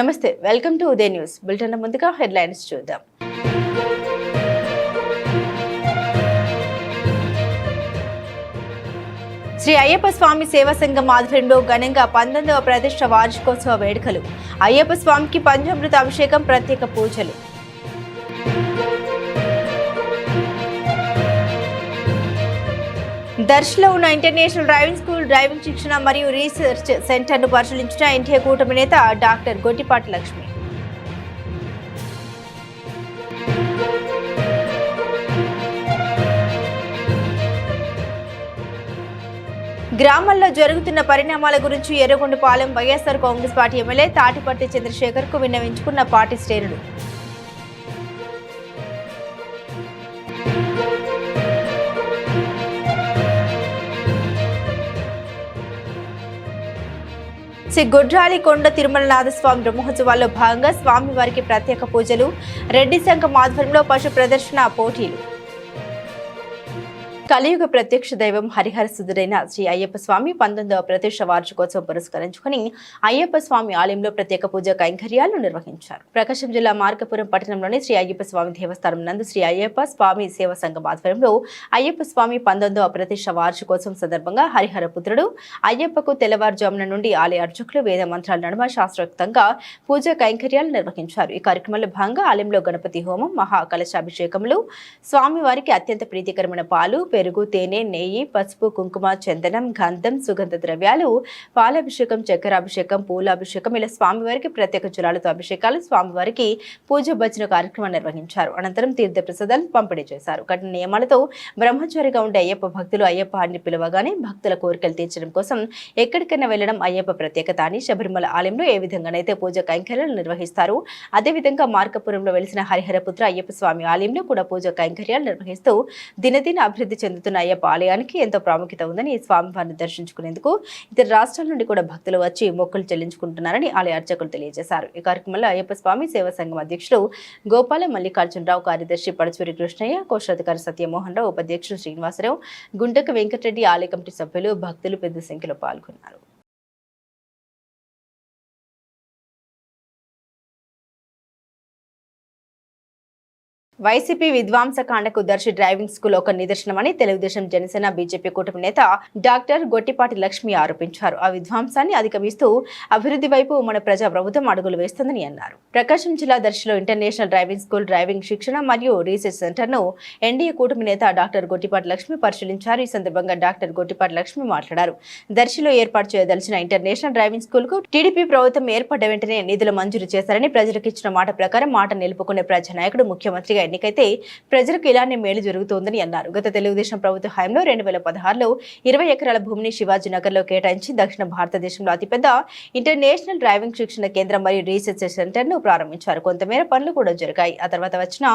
నమస్తే welcome to Udaya news. Bulletin ముందుగా headlines చూద్దాం. శ్రీ అయ్యప్ప స్వామి సేవా సంఘం ఆధ్వర్యంలో ఘనంగా పంతొమ్మిదవ ప్రతిష్ట వార్షికోత్సవ వేడుకలు. అయ్యప్ప స్వామికి పంచామృత అభిషేకం ప్రత్యేక పూజలు. దర్శిలో ఉన్న ఇంటర్నేషనల్ డ్రైవింగ్ స్కూల్ డ్రైవింగ్ శిక్షణ మరియు రీసెర్చ్ సెంటర్ను పరిశీలించిన ఎన్టీఏ కూటమి నేత డాక్టర్ గొట్టిపాటి లక్ష్మి. గ్రామాల్లో జరుగుతున్న పరిణామాల గురించి Yerragondapalem YSR Congress party MLA Tatiparthi చంద్రశేఖర్కు విన్నవించుకున్న పార్టీ శ్రేణులు. శ్రీ గుడ్రాలి కొండ తిరుమలనాథ స్వామి బ్రహ్మోత్సవాల్లో భాగంగా స్వామివారికి ప్రత్యేక పూజలు రెడ్డి సంఘం ఆధ్వర్యంలో పశు ప్రదర్శన పోటీలు. కలియుగ ప్రత్యక్ష దైవం హరిహర సుధుడైన శ్రీ అయ్యప్ప స్వామి పంతొమ్మిదవ ప్రత్యక్ష వార్షికోత్సవం పురస్కరించుకుని అయ్యప్ప స్వామి ఆలయంలో ప్రత్యేక పూజా కైంకర్యాలు నిర్వహించారు. ప్రకాశం జిల్లా మార్గపురం పట్టణంలోని శ్రీ అయ్యప్ప స్వామి దేవస్థానం నందు శ్రీ అయ్యప్ప స్వామి సేవా సంఘం ఆధ్వర్యంలో అయ్యప్ప స్వామి పంతొమ్మిదవ ప్రతిష్ట వార్షికోత్సవం సందర్భంగా హరిహర పుత్రుడు అయ్యప్పకు తెల్లవారుజామున నుండి ఆలయ అర్చకులు వేద మంత్రాల నడుమ శాస్త్రోక్తంగా పూజా కైంకర్యాలు నిర్వహించారు. ఈ కార్యక్రమంలో భాగంగా ఆలయంలో గణపతి హోమం మహా కలశాభిషేకములు స్వామివారికి అత్యంత ప్రీతికరమైన పాలు పెరుగు తేనె నెయ్యి పసుపు కుంకుమ చందనం గంధం సుగంధ ద్రవ్యాలు పాలాభిషేకం చక్కెరాభిషేకం పూలాభిషేకం ఇలా స్వామివారికి ప్రత్యేక జలాలతో అభిషేకాలు స్వామివారికి పూజ భజన కార్యక్రమం నిర్వహించారు. అనంతరం తీర్థ ప్రసాదాలు పంపిణీ చేశారు. కఠిన నియమాలతో బ్రహ్మచారిగా ఉండే అయ్యప్ప భక్తులు అయ్యప్ప అని పిలవగానే భక్తుల కోరికలు తీర్చడం కోసం ఎక్కడికైనా వెళ్ళడం అయ్యప్ప ప్రత్యేకత అని శబరిమల ఆలయంలో ఏ విధంగానైతే పూజ కైంకర్యాలు నిర్వహిస్తారు అదేవిధంగా మార్కపురంలో వెలిసిన హరిహరపుత్ర అయ్యప్ప స్వామి ఆలయంలో కూడా పూజ కైంకర్యాలు నిర్వహిస్తూ దినదిన అభివృద్ధి చెందుతున్న అయ్యప్ప ఆలయానికి ఎంతో ప్రాముఖ్యత ఉందని స్వామివారిని దర్శించుకునేందుకు ఇతర రాష్ట్రాల నుండి కూడా భక్తులు వచ్చి మొక్కులు చెల్లించుకుంటున్నారని ఆలయ అర్చకులు తెలియజేశారు. ఈ కార్యక్రమంలో అయ్యప్ప స్వామి సేవా సంఘం అధ్యక్షులు గోపాల మల్లికార్జునరావు కార్యదర్శి పడచూరి కృష్ణయ్య కోశాధికారి సత్యమోహన్ రావు ఉపాధ్యక్షులు శ్రీనివాసరావు గుంటక వెంకటరెడ్డి ఆలయ కమిటీ సభ్యులు భక్తులు పెద్ద సంఖ్యలో పాల్గొన్నారు. వైసీపీ విధ్వంసకాండకు దర్శి డ్రైవింగ్ స్కూల్ ఒక నిదర్శనమని తెలుగుదేశం జనసేన బీజేపీ కూటమి నేత డాక్టర్ గొట్టిపాటి లక్ష్మి ఆరోపించారు. ఆ విధ్వంసాన్ని అధిగమిస్తూ అభివృద్ధి వైపు మన ప్రజా ప్రభుత్వం అడుగులు వేస్తుందని అన్నారు. ప్రకాశం జిల్లా దర్శిలో ఇంటర్నేషనల్ డ్రైవింగ్ స్కూల్ డ్రైవింగ్ శిక్షణ మరియు రీసెర్చ్ సెంటర్ను ఎన్డీఏ కూటమి నేత డాక్టర్ గొట్టిపాటి లక్ష్మి పరిశీలించారు. ఈ సందర్భంగా డాక్టర్ గొట్టిపాటి లక్ష్మి మాట్లాడారు. దర్శిలో ఏర్పాటు చేయదలిచిన ఇంటర్నేషనల్ డ్రైవింగ్ స్కూల్కు టీడీపీ ప్రభుత్వం ఏర్పడ్డ వెంటనే నిధులు మంజూరు చేశారని ప్రజలకు ఇచ్చిన మాట ప్రకారం మాట నిలుపుకునే ప్రజానాయకుడు ముఖ్యమంత్రిగా ఎన్నికైతే ప్రజలకు ఇలానే మేలు జరుగుతోందని అన్నారు. గత తెలుగుదేశం ప్రభుత్వ హయాంలో రెండు వేల పదహారులో ఇరవై ఎకరాల భూమిని శివాజీనగర్లో కేటాయించి దక్షిణ భారతదేశంలో అతిపెద్ద ఇంటర్నేషనల్ డ్రైవింగ్ శిక్షణ కేంద్రం మరియు రీసెర్చ్ సెంటర్ను ప్రారంభించారు. కొంతమేర పనులు కూడా జరిగాయి. ఆ తర్వాత వచ్చిన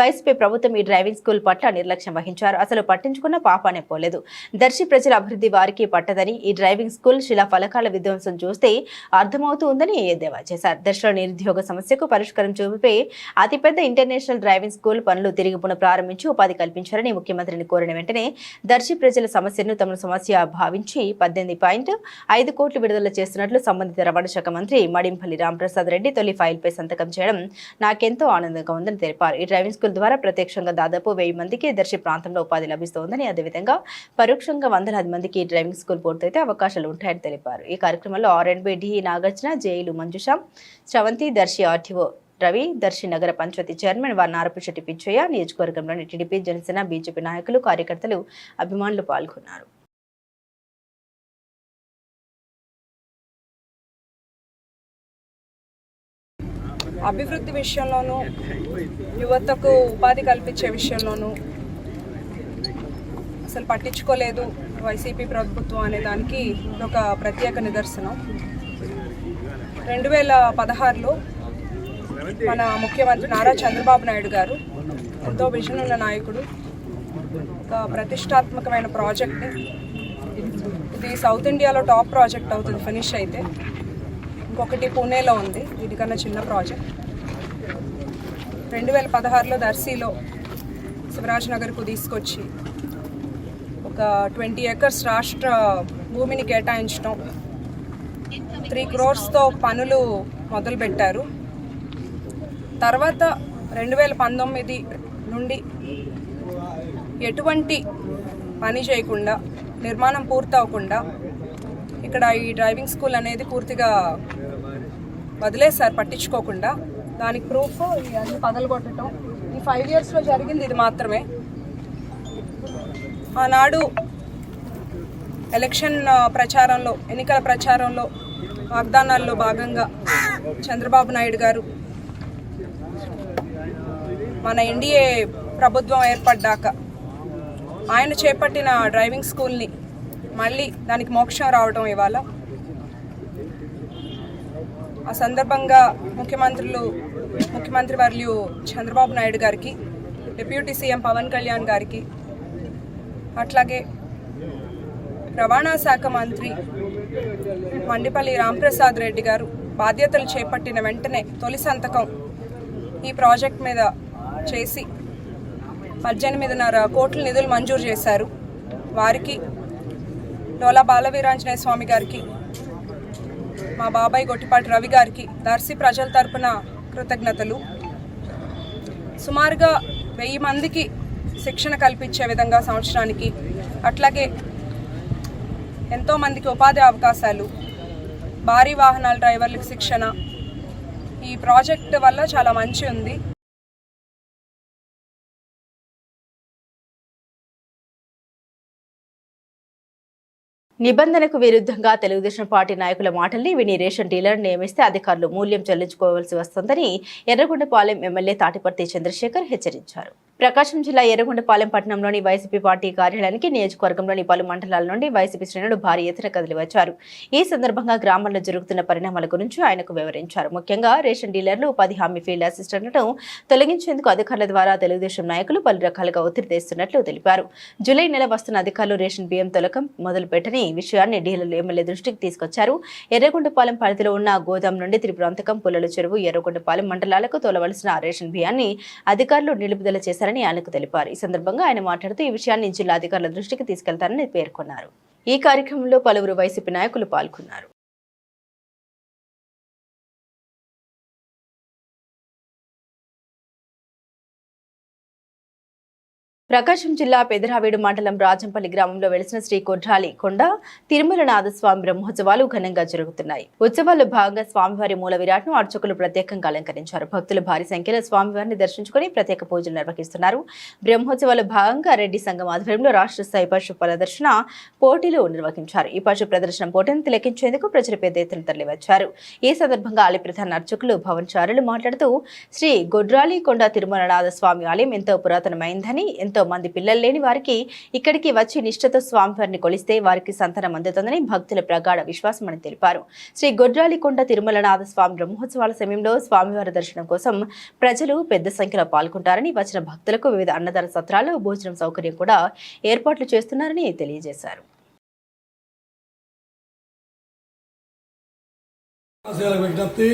వైసీపీ ప్రభుత్వం ఈ డ్రైవింగ్ స్కూల్ పట్ల నిర్లక్ష్యం వహించారు. అసలు పట్టించుకున్న పాపానే పోలేదు. దర్శి ప్రజల అభివృద్ధి వారికి పట్టదని ఈ డ్రైవింగ్ స్కూల్ శిలా ఫలకాల విధ్వంసం చూస్తే అర్థమవుతుందని ఎద్దేవా చేశారు. దర్శిలో నిరుద్యోగ సమస్యకు పరిష్కారం చూపే అతిపెద్ద ఇంటర్నేషనల్ డ్రైవింగ్ స్కూల్ పనులు తిరిగి పున ప్రారంభించి ఉపాధి కల్పించారని ముఖ్యమంత్రిని కోరిన వెంటనే దర్శి ప్రజల సమస్యను తమ సమస్య భావించి పద్దెనిమిది పాయింట్ ఐదు కోట్లు విడుదల చేస్తున్నట్లు సంబంధిత రవాణా శాఖ మంత్రి మడింపల్లి రామప్రసాద్ రెడ్డి తొలి ఫైల్పై సంతకం చేయడం నాకెంతో ఆనందంగా ఉందని తెలిపారు. ఈ డ్రైవింగ్ స్కూల్ ద్వారా ప్రత్యక్షంగా దాదాపు వెయ్యి మందికి దర్శి ప్రాంతంలో ఉపాధి లభిస్తోందని అదేవిధంగా పరోక్షంగా వందలాది మందికి ఈ డ్రైవింగ్ స్కూల్ పూర్తయితే అవకాశాలు ఉంటాయని తెలిపారు. ఈ కార్యక్రమంలో R and B D Nagarjuna jail Manjusha Sravanthi Darsi RTO Ravi Darsi నగర పంచాయతీ చైర్మన్ వారి నారపుశెట్టి పిచ్చయ్య నియోజకవర్గంలోని టీడీపీ జనసేన బీజేపీ నాయకులు కార్యకర్తలు అభిమానులు పాల్గొన్నారు. అభివృద్ధి విషయంలోనూ యువతకు ఉపాధి కల్పించే విషయంలోనూ అసలు పట్టించుకోలేదు వైసీపీ ప్రభుత్వం అనే దానికి ఒక ప్రత్యేక నిదర్శనం. రెండు వేల పదహారులో మన ముఖ్యమంత్రి నారా చంద్రబాబు నాయుడు గారు ఎంతో విజన్ ఉన్న నాయకుడు. ఒక ప్రతిష్టాత్మకమైన ప్రాజెక్ట్ని ఇది సౌత్ ఇండియాలో టాప్ ప్రాజెక్ట్ అవుతుంది ఫినిష్ అయితే. ఇంకొకటి పూణేలో ఉంది వీటికన్నా చిన్న ప్రాజెక్ట్. రెండు వేల పదహారులో దర్శీలో శివరాజ్ నగర్కు తీసుకొచ్చి ఒక ట్వంటీ ఎకర్స్ రాష్ట్ర భూమిని కేటాయించడం త్రీ క్రోర్స్తో పనులు మొదలుపెట్టారు. తర్వాత రెండు వేల పంతొమ్మిది నుండి ఎటువంటి పని చేయకుండా నిర్మాణం పూర్తవకుండా ఇక్కడ ఈ డ్రైవింగ్ స్కూల్ అనేది పూర్తిగా వదిలేశారు పట్టించుకోకుండా. దానికి ప్రూఫ్ అన్ని పగలగొట్టడం. ఈ ఫైవ్ ఇయర్స్లో జరిగింది ఇది మాత్రమే. ఆనాడు ఎలక్షన్ ప్రచారంలో ఎన్నికల ప్రచారంలో వాగ్దానాల్లో భాగంగా చంద్రబాబు నాయుడు గారు మన ఎన్డీఏ ప్రభుత్వం ఏర్పడ్డాక ఆయన చేపట్టిన డ్రైవింగ్ స్కూల్ని మళ్ళీ దానికి మోక్షం రావడం ఇవాళ. ఆ సందర్భంగా ముఖ్యమంత్రులు ముఖ్యమంత్రి వర్యులు చంద్రబాబు నాయుడు గారికి డిప్యూటీ సీఎం పవన్ కళ్యాణ్ గారికి అట్లాగే రవాణా శాఖ మంత్రి మండిపల్లి రాంప్రసాద్ రెడ్డి గారు బాధ్యతలు చేపట్టిన వెంటనే తొలి సంతకం ఈ ప్రాజెక్ట్ మీద చేసి పద్దెనిమిదిన్నర కోట్ల నిధులు మంజూరు చేశారు. వారికి డోలా బాలవీరాంజనేయ స్వామి గారికి మా బాబాయ్ గొట్టిపాటి రవి గారికి దర్శి ప్రజల తరపున కృతజ్ఞతలు. సుమారుగా వెయ్యి మందికి శిక్షణ కల్పించే విధంగా సంవత్సరానికి అట్లాగే ఎంతోమందికి ఉపాధి అవకాశాలు భారీ వాహనాల డ్రైవర్లకు శిక్షణ ఈ ప్రాజెక్ట్ వల్ల చాలా మంచి ఉంది. నిబంధనకు విరుద్ధంగా తెలుగుదేశం పార్టీ నాయకుల మాటల్ని విని రేషన్ డీలర్ నియమిస్తే అధికారులు మూల్యం చెల్లించుకోవాల్సి వస్తుందని ఎర్రగొండపాలెం ఎమ్మెల్యే తాటిపర్తి చంద్రశేఖర్ హెచ్చరించారు. ప్రకాశం జిల్లా ఎర్రగొండపాలెం పట్టణంలోని వైసీపీ పార్టీ కార్యాలయానికి నియోజకవర్గంలోని పలు మండలాల నుండి వైసీపీ శ్రేణులు భారీ ఎత్తున కదిలివచ్చారు. ఈ సందర్భంగా గ్రామాల్లో జరుగుతున్న పరిణామాల గురించి ఆయనకు వివరించారు. ముఖ్యంగా రేషన్ డీలర్లు పది హామీ ఫీల్డ్ అసిస్టెంట్లను తొలగించేందుకు అధికారుల ద్వారా తెలుగుదేశం నాయకులు పలు రకాలుగా ఒత్తిడి తెస్తున్నట్లు తెలిపారు. జూలై నెల వస్తున్న అధికారులు రేషన్ బియ్యం తొలకం మొదలుపెట్టని విషయాన్ని డీలర్లు ఎమ్మెల్యే దృష్టికి తీసుకొచ్చారు. ఎర్రగొండపాలెం పరిధిలో ఉన్న గోదాం నుండి త్రిపురాంతకం పుల్లల చెరువు ఎర్రగొండపాలెం మండలాలకు తోలవలసిన రేషన్ బియ్యాన్ని అధికారులు నిలుపుదల చేశారు చేశారని ఆయనకు తెలిపారు. ఈ సందర్భంగా ఆయన మాట్లాడుతూ ఈ విషయాన్ని జిల్లా అధికారుల దృష్టికి తీసుకెళ్తారని పేర్కొన్నారు. ఈ కార్యక్రమంలో పలువురు వైసీపీ నాయకులు పాల్గొన్నారు. ప్రకాశం జిల్లా పెదరావేడు మండలం రాజంపల్లి గ్రామంలో వెలిసిన శ్రీ కొడ్రాలి కొండ తిరుమలనాథ స్వామి బ్రహ్మోత్సవాలు ఘనంగా జరుగుతున్నాయి. ఉత్సవాల్లో భాగంగా స్వామివారి మూల విరాట్ను అర్చకులు ప్రత్యేకంగా అలంకరించారు. భక్తులు భారీ సంఖ్యలో స్వామివారిని దర్శించుకుని ప్రత్యేక పూజలు నిర్వహిస్తున్నారు. బ్రహ్మోత్సవాల్లో భాగంగా రెడ్డి సంఘం ఆధ్వర్యంలో రాష్ట్ర స్థాయి పశు ప్రదర్శన పోటీలు నిర్వహించారు. ఈ పశు ప్రదర్శన పోటీని తిలకించేందుకు ప్రజలు పెద్ద ఎత్తున తరలివచ్చారు. ఈ సందర్భంగా ఆలయ ప్రధాన అర్చకులు భవన్ చారులు మాట్లాడుతూ శ్రీ గొడ్రాలి కొండ తిరుమలనాథ స్వామి ఆలయం ఎంతో పురాతనమైందని ఎంతో మంది పిల్లలు లేని వారికి ఇక్కడికి వచ్చి నిష్ఠతో స్వామివారిని కొలిస్తే వారికి సంతానం అందుతుందని భక్తుల ప్రగాఢ విశ్వాసం అని తెలిపారు. శ్రీ గొడ్రాలి కొండ తిరుమలనాథ స్వామి బ్రహ్మోత్సవాల సమయంలో స్వామివారి దర్శనం కోసం ప్రజలు పెద్ద సంఖ్యలో పాల్గొంటారని వచ్చిన భక్తులకు వివిధ అన్నదాన సత్రాలు భోజనం సౌకర్యం కూడా ఏర్పాట్లు చేస్తున్నారని తెలియజేశారు. విజ్ఞప్తి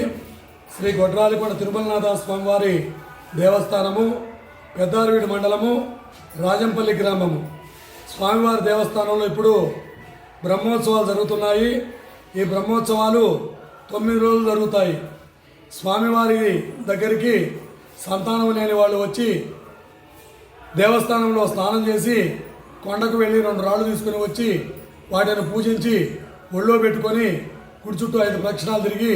శ్రీ గొడ్రాలికొండ తిరుమలనాథ స్వామివారి దేవస్థానము పెద్దారవీడు మండలము రాజంపల్లి గ్రామము. స్వామివారి దేవస్థానంలో ఇప్పుడు బ్రహ్మోత్సవాలు జరుగుతున్నాయి. ఈ బ్రహ్మోత్సవాలు తొమ్మిది రోజులు జరుగుతాయి. స్వామివారి దగ్గరికి సంతానం లేని వాళ్ళు వచ్చి దేవస్థానంలో స్నానం చేసి కొండకు వెళ్ళి రెండు రాళ్ళు తీసుకుని వచ్చి వాటిని పూజించి ఒళ్ళో పెట్టుకొని కుడి చుట్టూ ఐదు ప్రదక్షిణాలు తిరిగి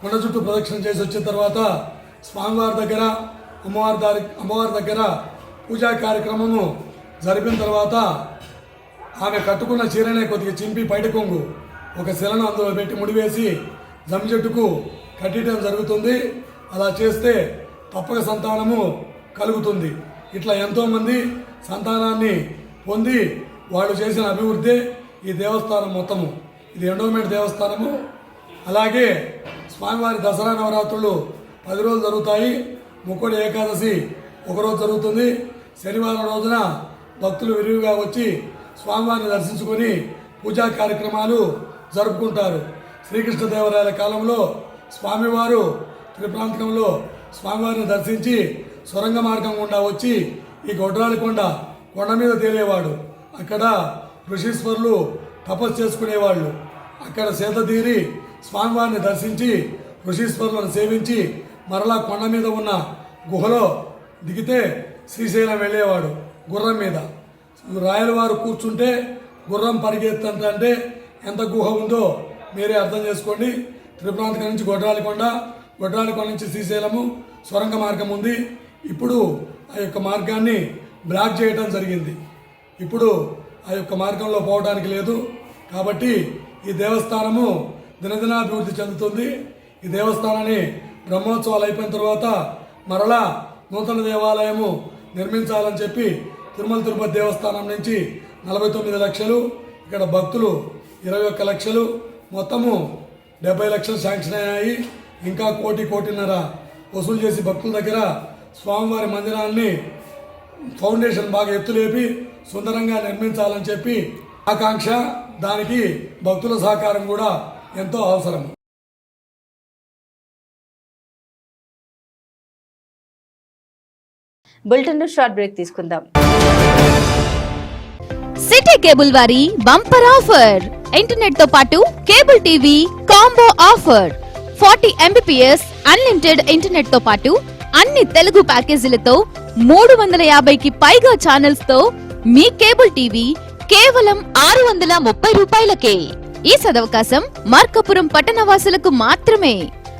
కొండ చుట్టూ ప్రదక్షిణ చేసి వచ్చిన తర్వాత స్వామివారి దగ్గర అమ్మవారి దారి అమ్మవారి దగ్గర పూజా కార్యక్రమము జరిపిన తర్వాత ఆమె కట్టుకున్న చీరనే కొద్దిగా చింపి బయట కొంగు ఒక శిలను అందులో పెట్టి ముడివేసి జమ్మి చెట్టుకు కట్టడం జరుగుతుంది. అలా చేస్తే తప్పక సంతానము కలుగుతుంది. ఇట్లా ఎంతోమంది సంతానాన్ని పొంది వాళ్ళు చేసిన అభివృద్ధి ఈ దేవస్థానం మొత్తము. ఇది ఎండోమెంట్ దేవస్థానము. అలాగే స్వామివారి దసరా నవరాత్రులు పది రోజులు జరుగుతాయి. ముక్కోడి ఏకాదశి ఒకరోజు జరుగుతుంది. శనివారం రోజున భక్తులు విరివిగా వచ్చి స్వామివారిని దర్శించుకొని పూజా కార్యక్రమాలు జరుపుకుంటారు. శ్రీకృష్ణదేవరాయల కాలంలో స్వామివారు త్రిప్రాంతంలో స్వామివారిని దర్శించి సొరంగ మార్గం గుండా వచ్చి ఈ గొడ్రాలికొండ కొండ మీద తేలేవాడు. అక్కడ ఋషీశ్వరులు తపస్సు చేసుకునేవాళ్ళు. అక్కడ సేద తీరి స్వామివారిని దర్శించి ఋషీశ్వరులను సేవించి మరలా కొండ మీద ఉన్న గుహలో దిగితే శ్రీశైలం వెళ్ళేవాడు గుర్రం మీద. రాయల వారు కూర్చుంటే గుర్రం పరిగెత్తంటే ఎంత గుహ ఉందో మీరే అర్థం చేసుకోండి. త్రిపురాంతక నుంచి గొడ్రాలికొండ గొడ్రాలికొండ నుంచి శ్రీశైలము సొరంగ మార్గం ఉంది. ఇప్పుడు ఆ యొక్క మార్గాన్ని బ్లాక్ చేయడం జరిగింది. ఇప్పుడు ఆ యొక్క మార్గంలో పోవడానికి లేదు. కాబట్టి ఈ దేవస్థానము దినదినాభివృద్ధి చెందుతుంది. ఈ దేవస్థానాన్ని బ్రహ్మోత్సవాలు అయిపోయిన తర్వాత మరలా నూతన దేవాలయము నిర్మించాలని చెప్పి తిరుమల తిరుపతి దేవస్థానం నుంచి నలభై తొమ్మిది లక్షలు ఇక్కడ భక్తులు ఇరవై ఒక్క లక్షలు మొత్తము డెబ్బై లక్షలు శాంక్షన్ అయ్యాయి. ఇంకా కోటి కోటిన్నర వసూలు చేసి భక్తుల దగ్గర స్వామివారి మందిరాన్ని ఫౌండేషన్ బాగా ఎత్తులేపి సుందరంగా నిర్మించాలని చెప్పి ఆకాంక్ష. దానికి భక్తుల సహకారం కూడా ఎంతో అవసరం. బులెటిన్ షార్ట్ బ్రేక్ తీసుకుందాం. సిటీ కేబుల్ వారి బంపర్ ఆఫర్. ఇంటర్నెట్తో పాటు cable TV combo offer. Forty MBPS unlimited ఇంటర్నెట్తో పాటు అన్ని తెలుగు ప్యాకేజీలతో మూడు వందల యాభైకి పైగా ఛానల్స్తో మీ కేబుల్ టీవీ కేవలం ఆరు వందల ముప్పై రూపాయలకే. ఈ సదవకాశం మార్కపురం పట్టణవాసులకు మాత్రమే.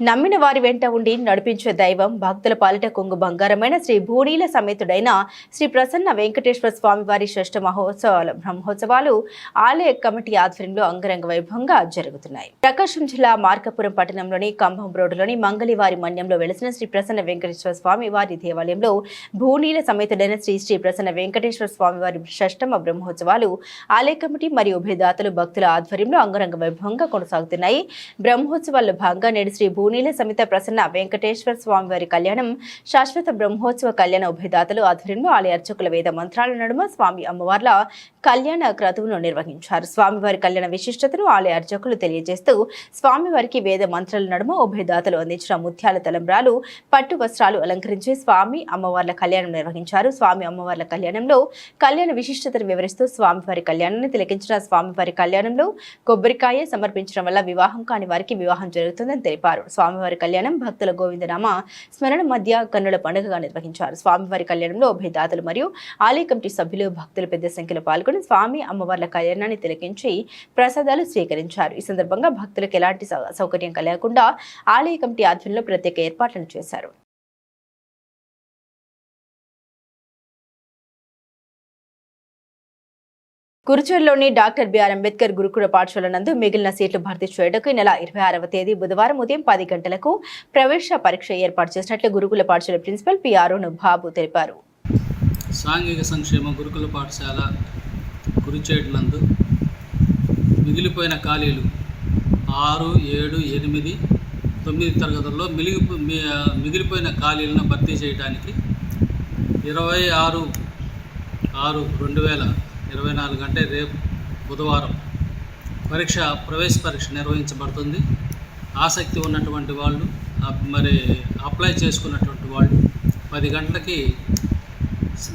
నమ్మిన వారి వెంట ఉండి నడిపించే దైవం భక్తుల పాలిట కొంగు బంగారమైన శ్రీ భూనీల సమేతుడైన శ్రీ ప్రసన్న వెంకటేశ్వర స్వామి వారి షష్ఠ మహోత్సవాల బ్రహ్మోత్సవాలు ఆలయ కమిటీ ఆధ్వర్యంలో అంగరంగ వైభవంగా జరుగుతున్నాయి. ప్రకాశం జిల్లా మార్కపురం పట్టణంలోని కంభం రోడ్డులోని మంగళవారి మన్యంలో వెలిసిన శ్రీ ప్రసన్న వెంకటేశ్వర స్వామి వారి దేవాలయంలో భూనీల సమేతుడైన శ్రీ శ్రీ ప్రసన్న వెంకటేశ్వర స్వామి వారి షష్టమ బ్రహ్మోత్సవాలు ఆలయ కమిటీ మరియు ఉభయదాతలు భక్తుల ఆధ్వర్యంలో అంగరంగ వైభవంగా కొనసాగుతున్నాయి. బ్రహ్మోత్సవాల్లో భాగంగా నేడు శ్రీ భూ భూనీల సమిత ప్రసన్న వెంకటేశ్వర స్వామి వారి కళ్యాణం శాశ్వత బ్రహ్మోత్సవ కళ్యాణ ఉభయదాతలు ఆధ్వర్యంలో ఆలయ అర్చకుల వేద మంత్రాల నడుమ స్వామి అమ్మవార్ల కళ్యాణ క్రతువును నిర్వహించారు. స్వామివారి కళ్యాణ విశిష్టతను ఆలయ అర్చకులు తెలియజేస్తూ స్వామివారికి వేద మంత్రాల నడుమ ఉభయదాతలు అందించిన ముత్యాల తలంబ్రాలు పట్టు వస్త్రాలు అలంకరించి స్వామి అమ్మవార్ల కళ్యాణం నిర్వహించారు. స్వామి అమ్మవార్ల కళ్యాణంలో కళ్యాణ విశిష్టతను వివరిస్తూ స్వామివారి కళ్యాణాన్ని తిలకించిన స్వామివారి కళ్యాణంలో కొబ్బరికాయ సమర్పించడం వల్ల వివాహం కాని వారికి వివాహం జరుగుతుందని తెలిపారు. స్వామివారి కళ్యాణం భక్తుల గోవిందనామ స్మరణ మధ్య కన్నుల పండుగగా నిర్వహించారు. స్వామివారి కళ్యాణంలో ఉభయదాతలు మరియు ఆలయ కమిటీ సభ్యులు భక్తులు పెద్ద సంఖ్యలో పాల్గొని స్వామి అమ్మవార్ల కళ్యాణాన్ని తిలకించి ప్రసాదాలు స్వీకరించారు. ఈ సందర్భంగా భక్తులకు ఎలాంటి సౌకర్యం కలగకుండా ఆలయ కమిటీ ఆధ్వర్యంలో ప్రత్యేక ఏర్పాట్లను చేశారు. కురుచూరులోని డాక్టర్ బిఆర్ అంబేద్కర్ గురుకుల పాఠశాల నందు మిగిలిన సీట్లు భర్తీ చేయడానికి నెల ఇరవై ఆరవ తేదీ బుధవారం ఉదయం పది గంటలకు ప్రవేశ పరీక్ష ఏర్పాటు చేసినట్లు గురుకుల పాఠశాల ప్రిన్సిపల్ పి అరుణ్ బాబు తెలిపారు. సాంఘిక సంక్షేమ గురుకుల పాఠశాల కురిచేట్లందు మిగిలిపోయిన ఖాళీలు ఆరు ఏడు ఎనిమిది తొమ్మిది తరగతుల్లో మిలిగి మిగిలిపోయిన ఖాళీలను భర్తీ చేయడానికి ఇరవై ఆరు ఆరు రెండు వేల ఇరవై నాలుగు అంటే రేపు బుధవారం పరీక్ష ప్రవేశ పరీక్ష నిర్వహించబడుతుంది. ఆసక్తి ఉన్నటువంటి వాళ్ళు మరి అప్లై చేసుకున్నటువంటి వాళ్ళు పది గంటలకి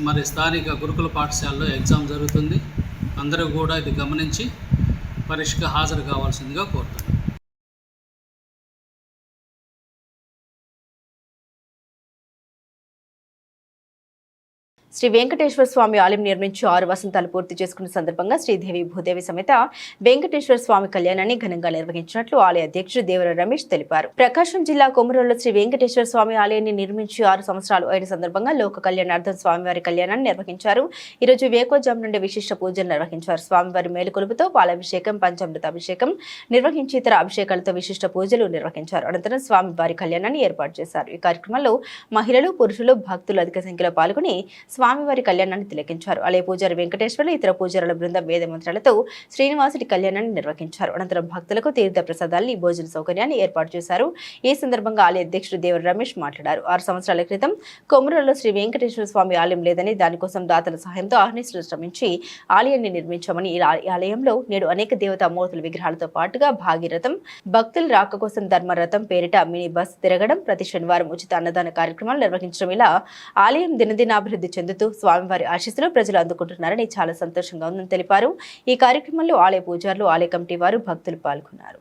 మరి స్థానిక గురుకుల పాఠశాలలో ఎగ్జామ్ జరుగుతుంది. అందరూ కూడా ఇది గమనించి పరీక్షకు హాజరు కావాల్సిందిగా కోరుతాను శ్రీ వెంకటేశ్వర స్వామి ఆలయం నిర్మించి ఆరు వసంతాలు పూర్తి చేసుకున్న సందర్భంగా శ్రీదేవి భూదేవి సమేత వెంకటేశ్వర స్వామి కళ్యాణాన్ని ఘనంగా నిర్వహించినట్లు ఆలయ అధ్యక్షుడు దేవర రమేష్ తెలిపారు. ప్రకాశం జిల్లా కొమరంలో శ్రీ వెంకటేశ్వర స్వామి ఆలయాన్ని నిర్మించి ఆరు సంవత్సరాలు అయిన సందర్భంగా లోక కళ్యాణార్థం స్వామివారి కళ్యాణాన్ని నిర్వహించారు. ఈ రోజు వేకోజాం నుండి విశిష్ట పూజలు నిర్వహించారు. స్వామివారి మేలుకొలుపుతో పాలాభిషేకం పంచామృత అభిషేకం నిర్వహించి ఇతర అభిషేకాలతో విశిష్ట పూజలు నిర్వహించారు. అనంతరం స్వామివారి కళ్యాణాన్ని ఏర్పాటు చేశారు. ఈ కార్యక్రమంలో మహిళలు పురుషులు భక్తులు అధిక సంఖ్యలో పాల్గొని స్వామివారి కళ్యాణాన్ని తిలకించారు. ఆలయ పూజారి వెంకటేశ్వర్లు ఇతర పూజారుల బృందం వేద మంత్రాలతో శ్రీనివాసుడి కళ్యాణాన్ని నిర్వహించారు. అనంతరం భక్తులకు తీర్థ ప్రసాదాలని భోజన సౌకర్యాన్ని ఏర్పాటు చేశారు. ఈ సందర్భంగా ఆలయ అధ్యక్షుడు దేవర రమేష్ మాట్లాడారు. ఆరు సంవత్సరాల క్రితం కొమురలో శ్రీ వెంకటేశ్వర స్వామి ఆలయం లేదని దానికోసం దాతల సహాయంతో ఆహ్నిస్తులు శ్రమించి ఆలయాన్ని నిర్మించామని ఈ ఆలయంలో నేడు అనేక దేవతా మూర్తుల విగ్రహాలతో పాటుగా భాగీరథం భక్తుల రాక కోసం ధర్మరథం పేరిట మినీ బస్ తిరగడం ప్రతి శనివారం ఉచిత అన్నదాన కార్యక్రమాలు నిర్వహించడం ఇలా ఆలయం దినదినాభివృద్ధి చెందుతూ స్వామివారి ఆశీస్సులు ప్రజలు అందుకుంటున్నారని చాలా సంతోషంగా ఉందని తెలిపారు. ఈ కార్యక్రమంలో ఆలయ పూజారులు ఆలయ కమిటీ వారు భక్తులు పాల్గొన్నారు.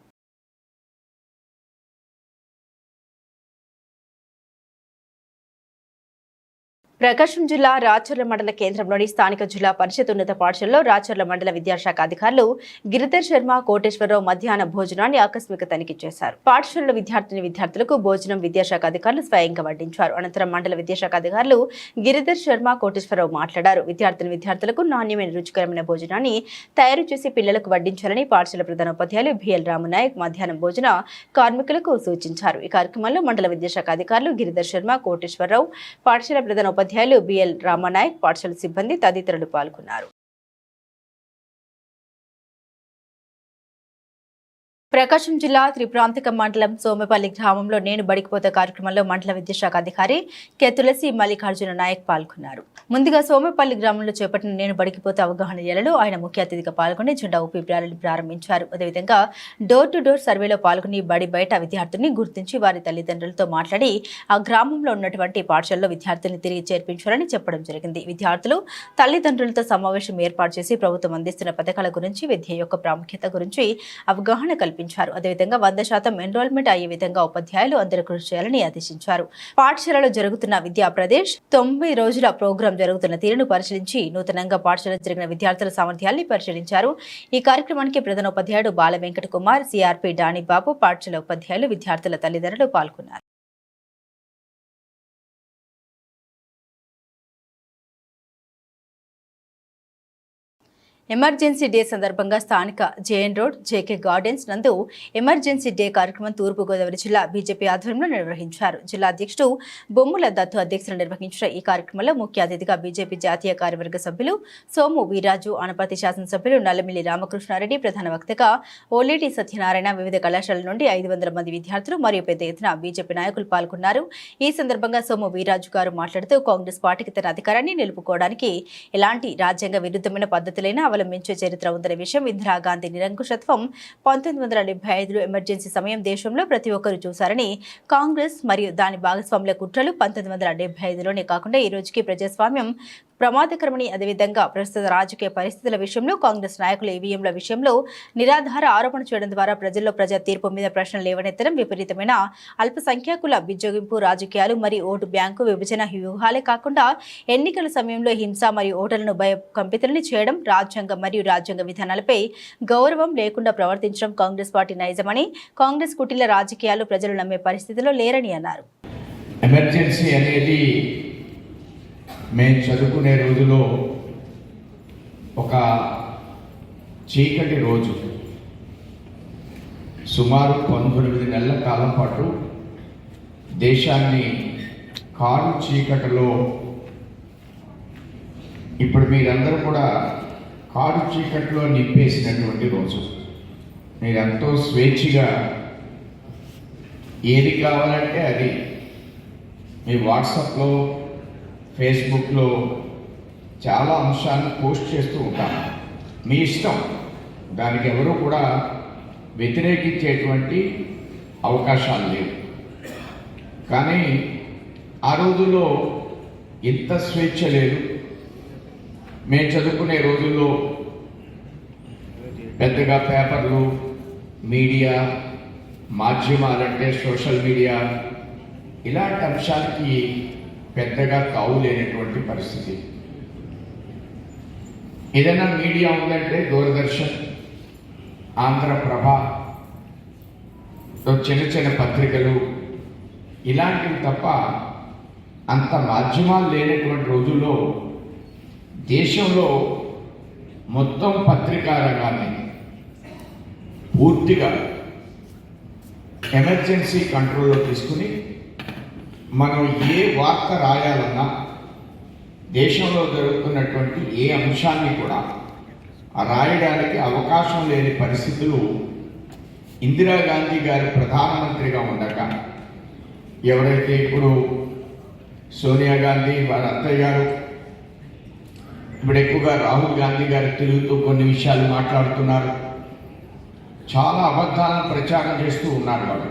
ప్రకాశం జిల్లా రాచర్ల మండల కేంద్రంలోని స్థానిక జిల్లా పరిషత్ ఉన్నత పాఠశాలలో రాచర్ల మండల విద్యాశాఖ అధికారులు గిరిధర్ శర్మ కోటేశ్వరరావు మధ్యాహ్న భోజనాన్ని ఆకస్మిక తనిఖీ చేశారు. పాఠశాలలో విద్యార్థిని విద్యార్థులకు భోజనం విద్యాశాఖ అధికారులు స్వయంగా వడ్డించారు. అనంతరం మండల విద్యాశాఖ అధికారులు గిరిధర్ శర్మ కోటేశ్వరరావు మాట్లాడారు. విద్యార్థిని విద్యార్థులకు నాణ్యమైన రుచికరమైన భోజనాన్ని తయారు చేసి పిల్లలకు వడ్డించాలని పాఠశాల ప్రధానోపాధ్యాయులు బిఎల్ రామనాయక్ మధ్యాహ్నం భోజన కార్మికులకు సూచించారు. ఈ కార్యక్రమంలో మండల విద్యాశాఖ అధికారులు గిరిధర్ శర్మ కోటేశ్వరరావు పాఠశాల ప్రధానోపాధ్యాయులు బిఎల్ రామానాయక్ పాఠశాల సిబ్బంది తదితరులు పాల్గొన్నారు. ప్రకాశం జిల్లా త్రిప్రాంతిక మండలం సోమపల్లి గ్రామంలో నేను బడికిపోతే కార్యక్రమంలో మండల విద్యాశాఖ అధికారి కె. తులసి మల్లికార్జున నాయక్ పాల్గొన్నారు. ముందుగా సోమపల్లి గ్రామంలో చేపట్టిన నేను బడికిపోతే అవగాహన ఏలలో ఆయన ముఖ్య అతిథిగా పాల్గొని జెండా ఊపి ర్యాలీని ప్రారంభించారు. అదేవిధంగా డోర్ టు డోర్ సర్వేలో పాల్గొని బడి బయట విద్యార్థుల్ని గుర్తించి వారి తల్లిదండ్రులతో మాట్లాడి ఆ గ్రామంలో ఉన్నటువంటి పాఠశాలలో విద్యార్థుల్ని తిరిగి చేర్పించాలని చెప్పడం జరిగింది. విద్యార్థులు తల్లిదండ్రులతో సమావేశం ఏర్పాటు చేసి ప్రభుత్వం అందిస్తున్న పథకాల గురించి విద్య యొక్క ప్రాముఖ్యత గురించి అవగాహన కల్పించారు అదేవిధంగా వంద శాతం ఎన్రోల్మెంట్ అయ్యే విధంగా ఉపాధ్యాయులు అందరూ కృషి చేయాలని ఆదేశించారు. పాఠశాలలో జరుగుతున్న విద్యా ప్రదేశ్ తొమ్మిది రోజుల ప్రోగ్రాం జరుగుతున్న తీరును పరిశీలించి నూతనంగా పాఠశాలలో జరిగిన విద్యార్థుల సామర్థ్యాన్ని పరిశీలించారు. ఈ కార్యక్రమానికి ప్రధాన ఉపాధ్యాయుడు బాల వెంకట కుమార్ సిఆర్పి డానిబాబు పాఠశాల ఉపాధ్యాయులు విద్యార్థుల తల్లిదండ్రులు పాల్గొన్నారు. ఎమర్జెన్సీ డే సందర్భంగా స్థానిక జేఎన్ రోడ్ జేకే గార్డెన్స్ నందు ఎమర్జెన్సీ డే కార్యక్రమం తూర్పుగోదావరి జిల్లా బీజేపీ ఆధ్వర్యంలో నిర్వహించారు. జిల్లా అధ్యక్షుడు బొమ్ముల దత్తు అధ్యక్షులు నిర్వహించిన ఈ కార్యక్రమంలో ముఖ్య అతిథిగా బీజేపీ జాతీయ కార్యవర్గ సభ్యులు సోము వీరాజు అనపతి శాసనసభ్యులు నల్లమిల్లి రామకృష్ణారెడ్డి ప్రధాన వక్తగా ఓలేటి సత్యనారాయణ వివిధ కళాశాలల నుండి ఐదు వందల మంది విద్యార్థులు మరియు పెద్ద ఎత్తున బీజేపీ నాయకులు పాల్గొన్నారు. ఈ సందర్భంగా సోము వీరాజు గారు మాట్లాడుతూ కాంగ్రెస్ పార్టీకి తన అధికారాన్ని నిలుపుకోవడానికి ఎలాంటి రాజ్యాంగ విరుద్ధమైన పద్ధతులైనా అవలంబించే చరిత్ర ఉందనే విషయం ఇందిరాగాంధీ నిరంకుశత్వం పంతొమ్మిది వందల డెబ్బై ఐదులో ఎమర్జెన్సీ సమయం దేశంలో ప్రతి ఒక్కరూ చూశారని కాంగ్రెస్ మరియు దాని భాగస్వాముల కుట్రలు పంతొమ్మిది వందల డెబ్బై ఐదులోనే కాకుండా ఈ రోజుకి ప్రజాస్వామ్యం ప్రమాదకరమని అదేవిధంగా ప్రస్తుత రాజకీయ పరిస్థితుల విషయంలో కాంగ్రెస్ నాయకుల ఈవీఎంల విషయంలో నిరాధార ఆరోపణ చేయడం ద్వారా ప్రజల్లో ప్రజా తీర్పు మీద ప్రశ్నలు లేవనెత్తడం విపరీతమైన అల్పసంఖ్యాకుల బిజ్జోగింపు రాజకీయాలు మరియు ఓటు బ్యాంకు విభజన వ్యూహాలే కాకుండా ఎన్నికల సమయంలో హింస మరియు ఓటర్లను భయకంపితులని చేయడం రాజ్యాంగం మరియు రాజ్యాంగ విధానాలపై గౌరవం లేకుండా ప్రవర్తించడం కాంగ్రెస్ పార్టీ నైజమని కాంగ్రెస్ కుటిల రాజకీయాలు ప్రజలు నమ్మే పరిస్థితిలో లేరని అన్నారు. ఎమర్జెన్సీ అనేది మేము చదువుకునే రోజులో ఒక చీకటి రోజు. సుమారు పంతొమ్మిది నెలల కాలం పాటు దేశాన్ని కారు చీకటిలో ఇప్పుడు మీరందరూ కూడా కారు చీకటిలో నింపేసినటువంటి రోజు. మీరెంతో స్వేచ్ఛగా ఏది కావాలంటే అది మీ వాట్సాప్లో ఫేస్బుక్లో చాలా అంశాలను పోస్ట్ చేస్తూ ఉంటాను. మీ ఇష్టం. దానికి ఎవరు కూడా వ్యతిరేకించేటువంటి అవకాశాలు లేవు. కానీ ఆ రోజుల్లో ఇంత స్వేచ్ఛ లేదు. మేము చదువుకునే రోజుల్లో పెద్దగా పేపర్లు మీడియా మాధ్యమాలంటే సోషల్ మీడియా ఇలాంటి అంశాలకి పెద్దగా తావు లేనటువంటి పరిస్థితి. ఏదైనా మీడియా ఉందంటే దూరదర్శన్ ఆంధ్రప్రభ చిన్న చిన్న పత్రికలు ఇలాంటివి తప్ప అంత మాధ్యమాలు లేనటువంటి రోజుల్లో దేశంలో మొత్తం పత్రికా రంగాన్ని పూర్తిగా ఎమర్జెన్సీ కంట్రోల్లో తీసుకుని మనం ఏ వార్త రాయాలన్నా దేశంలో జరుగుతున్నటువంటి ఏ అంశాన్ని కూడా రాయడానికి అవకాశం లేని పరిస్థితులు ఇందిరాగాంధీ గారు ప్రధానమంత్రిగా ఉండక ఎవరైతే ఇప్పుడు సోనియా గాంధీ వారి అత్తయ్య గారు ఇప్పుడు ఎక్కువగా రాహుల్ గాంధీ గారు తిరుగుతూ కొన్ని విషయాలు మాట్లాడుతున్నారు. చాలా అబద్ధాలను ప్రచారం చేస్తూ ఉన్నారు వాళ్ళు.